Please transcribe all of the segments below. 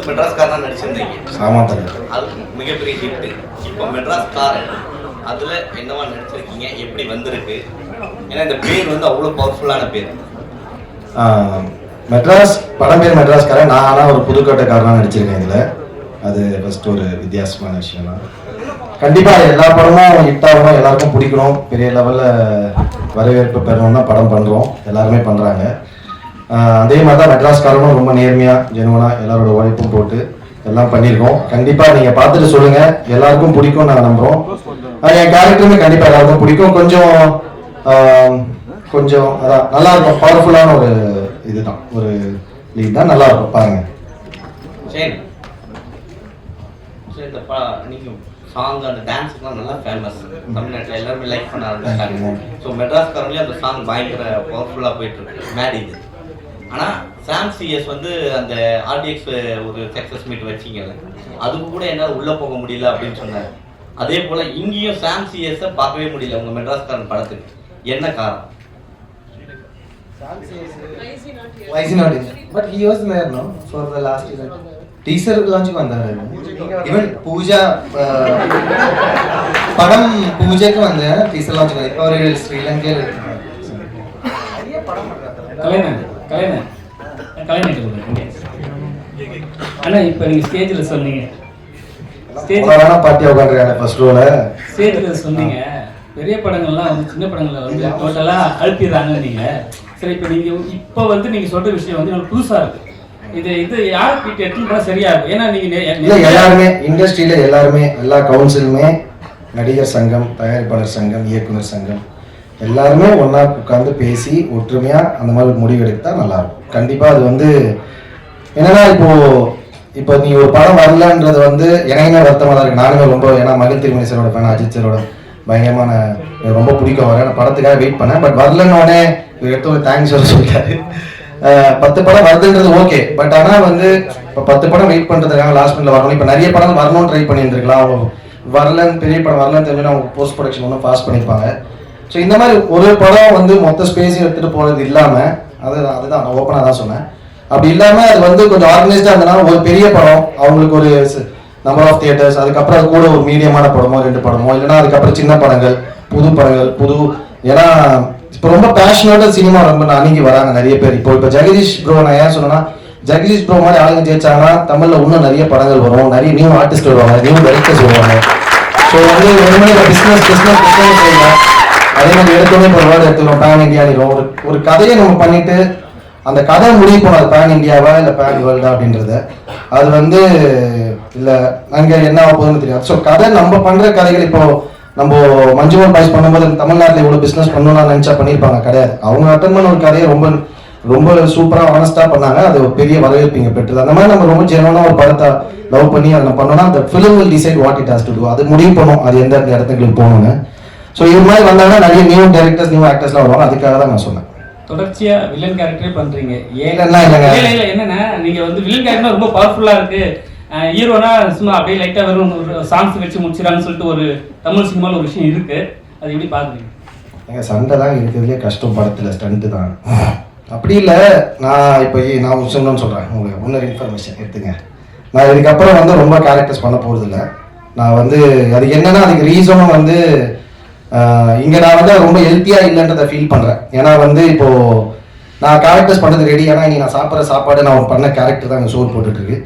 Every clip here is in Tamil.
வந்து மெட்ராஸ் காரனா நடிச்சிருந்தீங்க. தலைவர் அது மிகப்பெரிய ஹிட் இப்போ மெட்ராஸ் காரன் அதுல என்னவா நடிச்சிருக்கீங்க? எப்படி வந்திருக்கு? ஏன்னா இந்த பேர் வந்து அவ்வளவு பவர்ஃபுல்லான பேர். மெட்ராஸ் படம் பேர் மெட்ராஸ்காரன் நான் ஆனால் ஒரு புதுக்கோட்டைக்காரனாக நடிச்சிருக்கேன் இதில். அது ஃபர்ஸ்ட் ஒரு வித்தியாசமான விஷயம் தான் கண்டிப்பாக எல்லா படமும் ஹிட் ஆகணும் எல்லாருக்கும் பிடிக்கணும். பெரிய லெவலில் வரவேற்பு பெறணும் தான் படம் பண்ணுறோம் எல்லாருமே பண்ணுறாங்க அதே மாதிரி தான் மெட்ராஸ்காரனும் ரொம்ப நேர்மையாக ஜெனுவனாக எல்லாரோட உழைப்பும் போட்டு எல்லாம் பண்ணியிருக்கோம். கண்டிப்பாக நீங்கள் பார்த்துட்டு சொல்லுங்கள் எல்லாருக்கும் பிடிக்கும் நான் நம்புகிறோம் என் கேரக்டருமே கண்டிப்பாக எல்லாருக்கும் பிடிக்கும். கொஞ்சம் கொஞ்சம் அதான் நல்லா இருக்கும் பவர்ஃபுல்லான ஒரு இதுதான். ஒரு லீட் தான். நல்லா இருக்கும் பாருங்க. சரி. சரி இந்த பா நீங்க சாங் அந்த டான்ஸ்க்குலாம் நல்லா ஃபேமஸ் தமிழ்நாட்டில் எல்லாருமே லைக் பண்ண ஆரம்பிச்சாங்க ஸோ மெட்ராஸ் காரங்களே அந்த சாங் பயங்கர பவர்ஃபுல்லாக போயிட்டு இருக்கு. மேட் இது. ஆனால் சாம் சிஎஸ் வந்து அந்த ஆர்டிஎக்ஸ் ஒரு சக்ஸஸ் மீட் வச்சிங்கல்ல அதுக்கு கூட என்னால் உள்ளே போக முடியல அப்படின்னு சொன்னார். அதே போல் இங்கேயும் சாம் சிஎஸை பார்க்கவே முடியல உங்கள் மெட்ராஸ்காரன் படத்துக்கு. என்ன காரணம்? Why is he not in? But he was there, no? For the last event. Teaser launch வந்தாரு. ஈவன் பூஜா uh, படம் பூஜைக்கு வந்து டீசர் லான்ச் இப்போ ஒரு ஸ்ரீலங்கையில் இருக்கு கலைஞர். கலைஞர் கொடுங்க. அண்ணா இப்போ நீங்கள் ஸ்டேஜில் சொன்னீங்க. ஸ்டேஜ் வேணா பார்ட்டியாக உட்காந்துருக்காங்க ஃபர்ஸ்ட் ரோல ஸ்டேஜில் சொன்னீங்க. பெரிய படங்கள்லாம் வந்து சின்ன படங்களை வந்து டோட்டலாக அழுத்திடுறாங்கன்னு நீங்கள் சரி இப்போ நீங்கள் இப்போ வந்து நீங்கள் சொல்கிற விஷயம் வந்து எனக்கு புதுசாக இருக்கு. இது இது யாருக்கு எட்டு பண்ணால் சரியா இருக்கும் ஏன்னா நீங்கள் எல்லாருமே இண்டஸ்ட்ரியில எல்லாருமே எல்லா கவுன்சிலுமே நடிகர் சங்கம் தயாரிப்பாளர் சங்கம் இயக்குனர் சங்கம் எல்லாருமே ஒன்றா உட்காந்து பேசி ஒற்றுமையாக அந்த மாதிரி முடிவு எடுத்தால் நல்லாயிருக்கும். கண்டிப்பாக அது வந்து என்னன்னா இப்போ இப்போ நீ ஒரு படம் வரலன்றது வந்து எனக்குமே வருத்தமாக தான் இருக்குது நானுமே ரொம்ப ஏன்னா மகிழ் திருமணி சாரோட ஃபேன் அஜித் சரோட பயங்கரமான எனக்கு ரொம்ப பிடிக்கும் அவர். நான் படத்துக்காக வெயிட் பண்ணேன். பட் வரலன்னு உடனே இவர் எடுத்து ஒரு தேங்க்ஸ் சொல்ல சொல்லிட்டாரு. பத்து படம் வருதுன்றது ஓகே பட் ஆனால் வந்து இப்போ பத்து படம் வெயிட் பண்ணுறதுக்காக லாஸ்ட் மினிட்ல வரணும். இப்போ நிறைய படம் வரணும்னு ட்ரை பண்ணியிருந்திருக்கலாம். அவங்க வரலன்னு பெரிய படம் வரலன்னு தெரிஞ்சு அவங்க போஸ்ட் ப்ரொடக்ஷன் ஒன்றும் பாஸ் பண்ணியிருப்பாங்க. ஸோ இந்த மாதிரி ஒரு படம் வந்து மொத்த ஸ்பேஸையும் எடுத்துகிட்டு போனது இல்லாமல் அது அதுதான் நான் ஓப்பனாக தான் சொன்னேன். அப்படி இல்லாமல் அது வந்து கொஞ்சம் ஆர்கனைஸ்டாக இருந்தனால ஒரு பெரிய படம் அவங்களுக்கு ஒரு நம்பர் ஆஃப் தியேட்டர்ஸ் அதுக்கப்புறம் அது கூட ஒரு மீடியமான படமோ ரெண்டு படமோ இல்லைன்னா அதுக்கப்புறம் சின்ன படங்கள் புது படங்கள் புது ஏன்னா இப்போ ரொம்ப பேஷனோட சினிமா ரொம்ப அன்னைக்கு வராங்க நிறைய பேர். இப்போ இப்போ ஜெகதீஷ் ப்ரோ நான் ஏன் சொன்னேன்னா ஜெகதீஷ் ப்ரோ மாதிரி ஆளுங்க ஜெயிச்சாங்கன்னா தமிழில் இன்னும் நிறைய படங்கள் வரும் நிறைய நியூ ஆர்டிஸ்ட் வருவாங்க நியூ டைரக்டர்ஸ் வருவாங்க. ஸோ வந்து வெறுமனே பிஸ்னஸ் பிஸ்னஸ் பிஸ்னஸ் அதே மாதிரி எடுத்தோடனே இப்போ வேர்டு எடுத்துக்கிறோம் பேன் இந்தியா ஒரு ஒரு கதையை நம்ம பண்ணிட்டு அந்த கதை முடிவு போனது பேன் இந்தியாவா இல்லை பேன் வேர்ல்டா அப்படின்றத. அது வந்து இல்லை அங்கே என்ன ஆக போகுதுன்னு தெரியாது. ஸோ கதை நம்ம பண்ணுற கதைகள் இப்போ நம்ம மஞ்சுமன் பாய்ஸ் பண்ணும்போது தமிழ்நாட்டில் இவ்வளோ பிஸ்னஸ் பண்ணணும்னு நினச்சா பண்ணியிருப்பாங்க. கிடையாது. அவங்க அட்டன் பண்ண ஒரு கதையை ரொம்ப ரொம்ப சூப்பராக ஆனஸ்டாக பண்ணாங்க. அது ஒரு பெரிய வரவேற்பு இங்கே பெற்றது. அந்த மாதிரி நம்ம ரொம்ப ஜெனவனாக ஒரு படத்தை லவ் பண்ணி அதை பண்ணோம்னா அந்த film decide what it has to அது முடிவு பண்ணும். அது எந்த இடத்துக்கு போகணும்னு. ஸோ இது மாதிரி வந்தாங்கன்னா நிறைய நியூ டேரக்டர்ஸ் நியூ ஆக்டர்ஸ்லாம் வருவாங்க. அதுக்காக தான் நான் சொன்னேன். தொடர்ச்சியா வில்லன் கேரக்டரே பண்றீங்க. ஏன் இல்லைன்னா இல்லைங்க. இல்ல இல்ல என்னன்னா நீங்க வந்து வில்லன் கேரக்டர் ரொம்ப பவர்ஃபுல்லா இருக்கு. ஹீரோனா சும்மா அப்படியே லைட்டா வெறும் ஒரு சாங்ஸ் வச்சு முடிச்சிடறான்னு சொல்லிட்டு ஒரு தமிழ் சினிமால ஒரு விஷயம் இருக்கு. அது எப்படி பாக்குறீங்க? எங்க சண்டை தான் இருக்கிறதுலே கஷ்டம் படத்தில் ஸ்டண்ட்டு தான். அப்படி இல்லை நான் இப்போ நான் சொன்னோன்னு சொல்கிறேன் உங்களுக்கு இன்னொரு இன்ஃபர்மேஷன் எடுத்துங்க. நான் இதுக்கப்புறம் வந்து ரொம்ப கேரக்டர்ஸ் பண்ண போகிறது இல்லை நான் வந்து அதுக்கு என்னன்னா அதுக்கு ரீசனும் வந்து இங்கே நான் வந்து ரொம்ப ஹெல்த்தியாக இல்லைன்றதை ஃபீல் பண்ணுறேன் ஏன்னா வந்து இப்போது நான் கேரக்டர்ஸ் பண்ணுறது ரெடி ஆனால் இன்னைக்கு நான் சாப்பிட்ற சாப்பாடு நான் பண்ண கேரக்டர் தான் அங்கே சோறு போட்டுட்ருக்கு.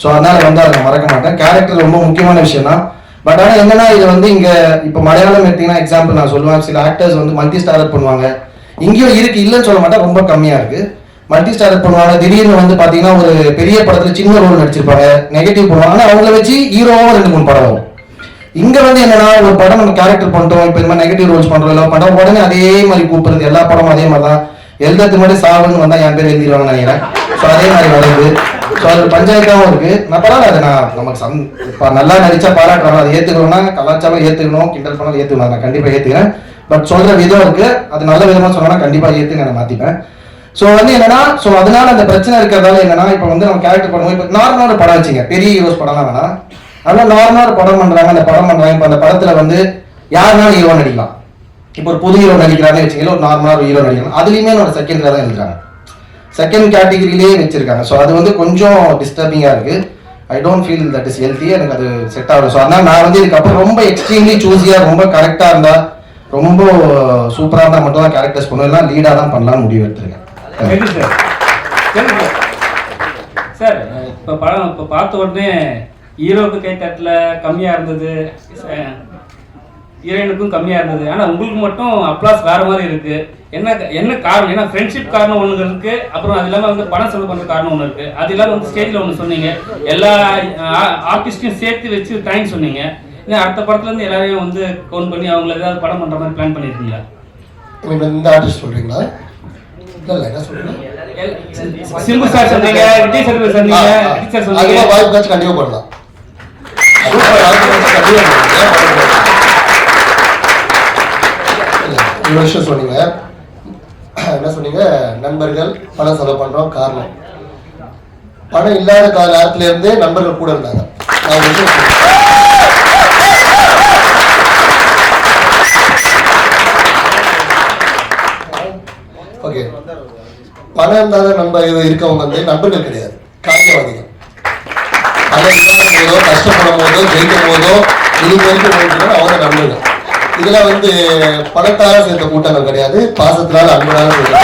ஸோ அதனால் வந்து அதை நான் மறக்க மாட்டேன். கேரக்டர் ரொம்ப முக்கியமான விஷயம் தான். பட் ஆனால் என்னன்னா இது வந்து இங்கே இப்போ மலையாளம் எடுத்தீங்கன்னா எக்ஸாம்பிள் நான் சொல்லுவேன். சில ஆக்டர்ஸ் வந்து மல்டி ஸ்டாரர் பண்ணுவாங்க. இங்கேயும் இருக்கு இல்லைன்னு சொல்ல மாட்டேன். ரொம்ப கம்மியாக இருக்குது மல்டி ஸ்டாரர் பண்ணுவாங்க. திடீர்னு வந்து பார்த்தீங்கன்னா ஒரு பெரிய படத்தில் சின்ன ரோல் நடிச்சிருப்பாங்க. நெகட்டிவ் பண்ணுவாங்க. ஆனால் அவங்கள வச்சு ஹீரோவாக ரெண்டு மூணு படம் வரும். இங்க வந்து என்னன்னா ஒரு படம் நம்ம கேரக்டர் பண்றோம் இப்போ இந்த மாதிரி நெகட்டிவ் ரோல்ஸ் பண்றோம் எல்லா படம் உடனே அதே மாதிரி கூப்பிடுறது எல்லா படமும் அதே மாதிரி தான். எழுதுறதுக்கு முன்னாடி சாவுன்னு வந்தா என் பேர் எழுதிடுவாங்கன்னு நினைக்கிறேன். ஸோ அதே மாதிரி வருது ஸோ அது பஞ்சாயத்தாகவும் இருக்கு. நான் பரவாயில்ல அது நான் நமக்கு சம் இப்போ நல்லா நடிச்சா பாராட்டுறாங்க அதை ஏத்துக்கணும்னா கலாச்சாரம் ஏத்துக்கணும் கிண்டல் பண்ணாலும் ஏத்துக்கணும். நான் கண்டிப்பா ஏத்துக்கிறேன். பட் சொல்ற விதம் இருக்கு. அது நல்ல விதமா சொன்னா கண்டிப்பா ஏத்துங்க நான் மாத்திப்பேன். ஸோ வந்து என்னன்னா ஸோ அதனால அந்த பிரச்சனை இருக்கிறதால என்னன்னா இப்போ வந்து நம்ம கேரக்டர் பண்ணுவோம் இப்போ நார்மலான படம் வச்சுங்க. பெரிய ஹீரோஸ் படம்லாம் வேணாம். அதனால ஒரு படம் பண்ணுறாங்க அந்த படம் பண்ணுறாங்க இப்போ அந்த படத்தில் வந்து யாருனாலும் ஹீரோ நடிக்கலாம். இப்போ ஒரு புது ஹீரோ நடிக்கிறாங்கன்னு வச்சுக்கல ஒரு நார்மலாக ஒரு ஹீரோ நடிக்கலாம். அதுலேயுமே ஒரு செகண்டில் தான் எழுதுறாங்க செகண்ட் கேட்டகிரிலேயே வச்சிருக்காங்க. ஸோ அது வந்து கொஞ்சம் டிஸ்டர்பிங்காக இருக்குது I don't feel that is healthy எனக்கு அது செட் ஆகும் ஸோ அதனால் நான் வந்து இதுக்கப்புறம் ரொம்ப எக்ஸ்ட்ரீம்லி சூஸியாக ரொம்ப கரெக்டாக இருந்தால் ரொம்ப சூப்பராக இருந்தால் மட்டும் தான் கேரக்டர்ஸ் பண்ணுவேன். லீடாக தான் பண்ணலாம்னு முடிவு எடுத்திருக்கேன். சார். சரி சார். சார் இப்போ படம் இப்போ பார்த்த உடனே ஹீரோக்கு கை தட்டல கம்மியாக இருந்தது ஹீரோயினுக்கும் கம்மியாக இருந்தது. ஆனால் உங்களுக்கு மட்டும் அப்ளாஸ் வேற மாதிரி இருக்கு. என்ன என்ன காரணம்? ஏன்னா ஃப்ரெண்ட்ஷிப் காரணம் ஒன்று இருக்கு. அப்புறம் அது இல்லாமல் வந்து பணம் செலவு பண்ணுற காரணம் ஒன்று இருக்கு. அது இல்லாமல் வந்து ஸ்டேஜில் ஒன்று சொன்னீங்க. எல்லா ஆர்டிஸ்டையும் சேர்த்து வச்சு டைம் சொன்னீங்க. இன்னும் அடுத்த படத்துல இருந்து எல்லாரையும் வந்து கவுண்ட் பண்ணி அவங்கள ஏதாவது படம் பண்ணுற மாதிரி பிளான் பண்ணியிருக்கீங்களா இந்த ஆர்டிஸ்ட் சொல்றீங்க? சிம்பு சார் சொன்னீங்க விஜய் சார் சொன்னீங்க டீச்சர் சொன்னீங்க. அதுவா வாய்ப்பு காட்சி கண்டிப்பா பண்ணலாம் அதுவா வாய்ப்பு காட்சி கண்டிப்பா பண்ணலாம். ஏன் பண்ணக்கூடாது? இல்ல, ஒரு விஷயம் சொன்னீங்க. என்ன சொன்னீங்க? நண்பர்கள் பணம் செலவு பண்றோம் காரணம். பணம் இல்லாத கால இருந்தே நண்பர்கள் கூட இருந்தாங்க. ஓகே. பணம் இல்லாத நண்பர் இருக்கவங்க வந்து நண்பர்கள் கிடையாது. காரியவாதிகள். இல்லாத போதோ கஷ்டப்படும் போதோ ஜெயிக்கும் போதோ இது வரைக்கும் போயிட்டு அவங்க நண்பர்கள் இதுல வந்து பணத்தால சேர்ந்த கூட்டங்கள் கிடையாது. பாசத்தினால அன்பனால சேர்ந்த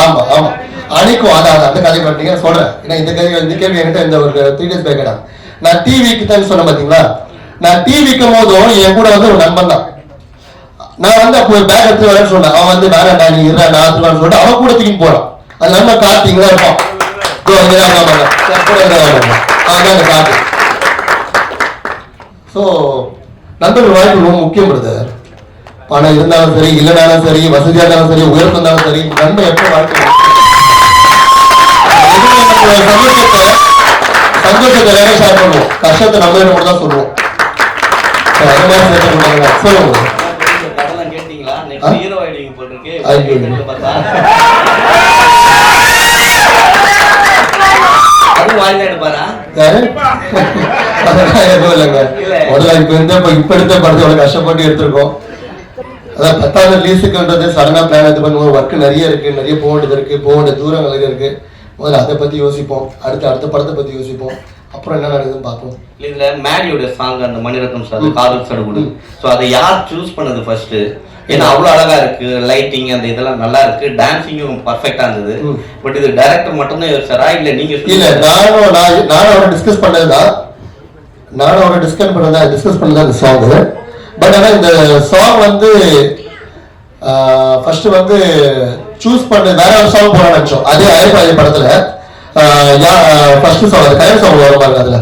ஆமா ஆமா. அன்னைக்கும் அதான் அந்த கதை பார்த்தீங்க சொல்றேன். ஏன்னா இந்த கதை இந்த கேள்வி என்கிட்ட இந்த ஒரு த்ரீ டேஸ் பேக் நான் டிவிக்கு தான் சொன்னேன் பாத்தீங்களா? நான் டீ விற்கும் போதும் என் கூட வந்து ஒரு நண்பன் தான். நான் வந்து அப்போ ஒரு பேக் எடுத்து வரேன்னு சொன்னேன். அவன் வந்து வேணாண்டா நீ இருடா நான் எடுத்துவான்னு சொல்லிட்டு அவன் கூட தூக்கி போறான். அது நம்ம கார்த்திக் இருப்பான். அவன் கார்த்திக். ஸோ நண்பர்கள் வாழ்க்கை ரொம்ப முக்கியம் பிரதர் பணம் இருந்தாலும் சரி இல்லைனாலும் சரி வசதியாக இருந்தாலும் சரி உயர்ந்தாலும் சரி நன்மை எப்போ வாழ்க்கை சந்தோஷத்தை சந்தோஷத்தை வேற ஷேர் பண்ணுவோம். கஷ்டத்தை நம்ம மட்டும் தான் சொல்லுவோம். சொல்லுங்க ஹீரோ ஆயிடுங்க ஐயோ. கேட்டு பார்த்தா. எடுப்பாரா? இப்ப இந்த இப்ப இப்ப எடுத்த படத்தை எவ்வளவு கஷ்டப்பட்டு எடுத்திருக்கோம். அதான் பத்தாவது லீஸுக்குன்றது சடனா பிளான் பண்ணுவோம் ஒர்க் நிறைய இருக்கு நிறைய போக வேண்டியது இருக்கு போக வேண்டிய தூரம் நிறைய இருக்கு. முதல்ல அதை பத்தி யோசிப்போம். அடுத்து அடுத்த படத்தை பத்தி யோசிப்போம். அப்புறம் என்ன நடக்குதுன்னு பார்ப்போம். இதுல மேரியோட சாங் அந்த மணிரத்னம் சார் காதல் சடுகுடு ஸோ அதை யார் சூஸ் பண்ணது ஃபர்ஸ்ட் ஏன்னா அவ்வளோ அழகா இருக்கு லைட்டிங் அந்த இதெல்லாம் நல்லா இருக்கு. டான்சிங்கும் பர்ஃபெக்டா இருந்தது. பட் இது டைரக்டர் மட்டும்தான் யோசிச்சாரா? இல்ல நீங்க இல்ல நானும் நான் நானும் அவரை டிஸ்கஸ் பண்ணதுதான் நானும் அவரை டிஸ்கஸ் பண்ணதா டிஸ்கஸ் பண்ணதா இந்த சாங் பட் ஆனா இந்த சாங் வந்து ஃபர்ஸ்ட் வந்து சூஸ் பண்ண வேற ஒரு சாங் போட நினைச்சோம். அதே அயல்பாதி படத்துல. ஃபர்ஸ்ட் சாங் அது கயல் சாங் வரும் பாருங்க அதுல.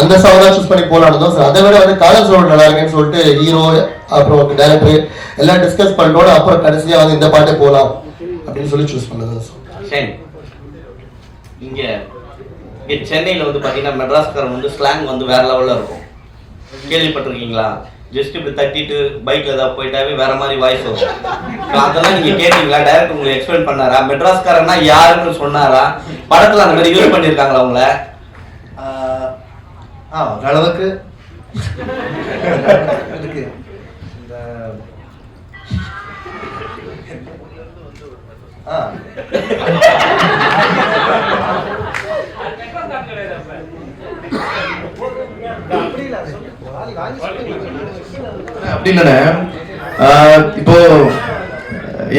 அந்த சாங் தான் சூஸ் பண்ணி போலான்னு சார் அதை விட வந்து காதல் சோழ நல்லா இருக்குன்னு சொல்லிட்டு ஹீரோ அப்புறம் டேரக்டர் எல்லாம் டிஸ்கஸ் பண்ணிட்டோட அப்புறம் கடைசியா வந்து இந்த பாட்டு போலாம் அப்படின்னு சொல்லி சூஸ் பண்ணது சார் சரி இங்க இங்க சென்னையில வந்து பாத்தீங்கன்னா மெட்ராஸ்காரன் வந்து ஸ்லாங் வந்து வேற லெவல்ல இருக்கும். கேள்விப்பட்டிருக்கீங்களா? ஜஸ்ட் இப்படி தட்டிட்டு பைக்ல ஏதாவது போயிட்டாவே வேற மாதிரி வாய்ஸ் வரும். அதெல்லாம் நீங்க கேட்டீங்களா? டைரக்டர் உங்களுக்கு எக்ஸ்பிளைன் பண்ணாரா? மெட்ராஸ்காரன்னா யாருன்னு சொன்னாரா? படத்துல அந்த மாதிரி யூஸ் பண்ணிருக்காங்களா உங்களை? ஆ ஓரளவுக்கு இருக்கு. இந்த ஆ. அப்படி இல்லைண்ணே இப்போ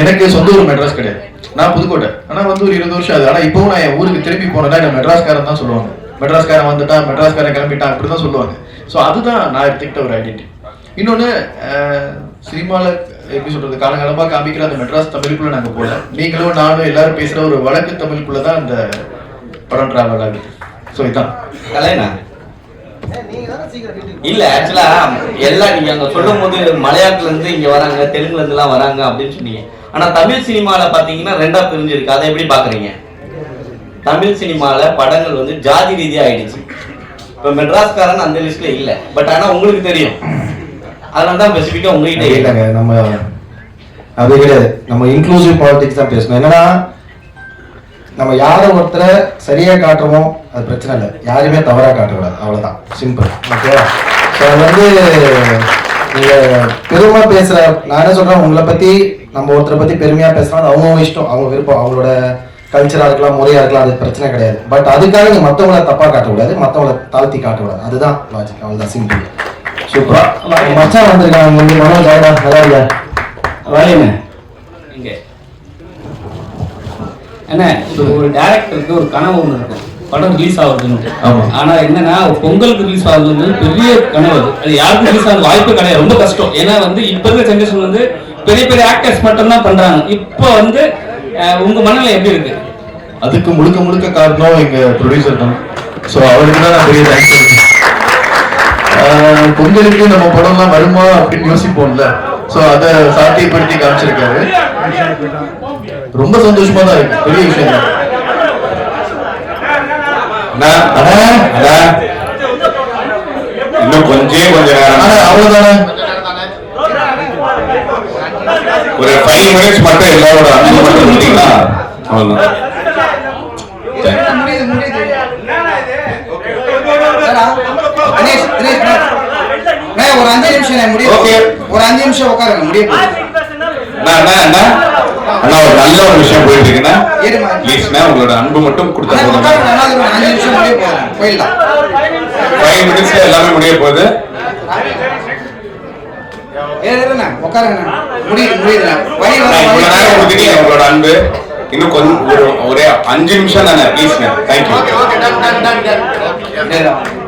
எனக்கு சொந்த ஊர் மெட்ராஸ் கிடையாது. நான் புதுக்கோட்டை. ஆனா வந்து ஒரு இருபது வருஷம் ஆகுது. ஆனா இப்போ நான் என் ஊருக்கு திரும்பி போனேன்னா என்ன மெட்ராஸ்காரன் தான் சொல்லுவாங்க. மெட்ராஸ்காரன் வந்துட்டான் மெட்ராஸ்காரன் கிளம்பிட்டான் அப்படி தான் சொல்லுவாங்க. ஸோ அதுதான் நான் எடுத்துக்கிட்ட ஒரு ஐடென்டி இன்னொன்று சினிமாவில் எப்படி சொல்றது காலங்காலமாக காமிக்கிற அந்த மெட்ராஸ் தமிழுக்குள்ள நாங்கள் போகல நீங்களும் நானும் எல்லாரும் பேசுகிற ஒரு வழக்கு தமிழுக்குள்ள தான் அந்த படம் டிராவல் ஆகுது. ஸோ இதான். கலைனா நீங்க தானே சீக்கிரம் வீட்டுக்கு இல்ல ஆக்சுவலா எல்லாம் நீங்க அங்க சொல்லும் போது மலையாளத்துல இருந்து இங்க வராங்க தெலுங்குல இருந்து எல்லாம் வராங்க அப்படின்னு சொன்னீங்க. ஆனா தமிழ் சினிமால பாத்தீங்கன்னா ரெண்டா பிரிஞ்சிருக்கு. அதை எப்படி பாக்குறீங்க? தமிழ் சினிமால படங்கள் வந்து ஜாதி ரீதியா ஆயிடுச்சு. இப்ப மெட்ராஸ்காரன் அந்த லிஸ்ட்ல இல்ல. பட் ஆனா உங்களுக்கு தெரியும். அதனால தான் ஸ்பெசிஃபிக்கா உங்ககிட்ட இல்ல இல்லைங்க நம்ம அப்படி கிடையாது. நம்ம இன்க்ளூசிவ் பாலிடிக்ஸ் தான் பேசணும். என்னன்னா நம்ம யாரை ஒருத்தரை சரியா காட்டுறோமோ அது பிரச்சனை இல்லை. யாரையுமே தவறா காட்டக்கூடாது. அவ்வளவுதான். சிம்பிள் ஓகேவா ஸோ அது வந்து நீங்க பெருமை பேசுற நான் என்ன சொல்றேன் உங்களை பத்தி நம்ம ஒருத்தரை பத்தி பெருமையா பேசுறோம். அது அவங்க இஷ்டம். அவங்க விருப்பம். அவங்களோட கல்ச்சரா இருக்கலாம் முறையா இருக்கலாம் அது பிரச்சனை கிடையாது. பட் அதுக்காக நீங்க மத்தவங்கள தப்பா காட்டக்கூடாது. மத்தவங்கள தாழ்த்தி காட்டக்கூடாது. அதுதான் லாஜிக் அவ்வளவுதான். சிம்பிள் சூப்பரா மச்சான் வந்திருக்காங்க மனோஜ். ஆயிடா நல்லா இருக்கியா? வேலைங்க இங்க. என்ன ஒரு டேரக்டருக்கு ஒரு கனவு ஒன்று இருக்கும் படம் ரிலீஸ் ஆகுதுன்னு ஆமா. ஆனா என்னன்னா பொங்கலுக்கு ரிலீஸ் ஆகுதுன்னு பெரிய கனவு. அது யாருக்கும் ரிலீஸ் ஆகுது? வாய்ப்பு கிடையாது. ரொம்ப கஷ்டம். ஏன்னா வந்து இப்ப இருக்கிற ஜென்ரேஷன் வந்து பெரிய பெரிய ஆக்டர்ஸ் மட்டும் தான் பண்றாங்க. இப்போ வந்து உங்க மனநிலை எப்படி இருக்கு? அதுக்கு முழுக்க முழுக்க காரணம் எங்க ப்ரொடியூசர் தான். ஸோ அவருக்கு தான் நான் பெரிய தேங்க்ஸ் ஆஹ் பொங்கலுக்கு நம்ம படம்லாம் வருமா அப்படின்னு யோசிப்போம்ல. ஸோ அதை சாத்தியப்படுத்தி காமிச்சிருக்காரு. ரொம்ப சந்தோஷமா தான் இருக்கு. பெரிய விஷயம். இன்னும் கொஞ்சே கொஞ்ச நேரம். அவ்வளவுதானே? ஒரு ஃபைவ் மினிட்ஸ் மட்டும் எல்லாரோட அன்பு மட்டும் முடியுங்களா அவ்வளவுதான். ஒரு அஞ்சு நிமிஷம் முடியும். ஒரு அஞ்சு நிமிஷம் உட்காருங்க முடிய போகுது அண்ணா அண்ணா அண்ணா. அண்ணா ஒரு நல்ல ஒரு விஷயம் போயிட்டு இருமா. ப்ளீஸ்ண்ணா உங்களோட அன்பு மட்டும் கொடுத்தா போதும். ஃபைவ் மினிட்ஸ்ல எல்லாமே முடிய போகுது. உங்களோட அன்பு. இன்னும் கொஞ்சம் ஒரு ஒரே அஞ்சு நிமிஷம் தானே ப்ளீஸ்ண்ணா. தேங்க்யூ.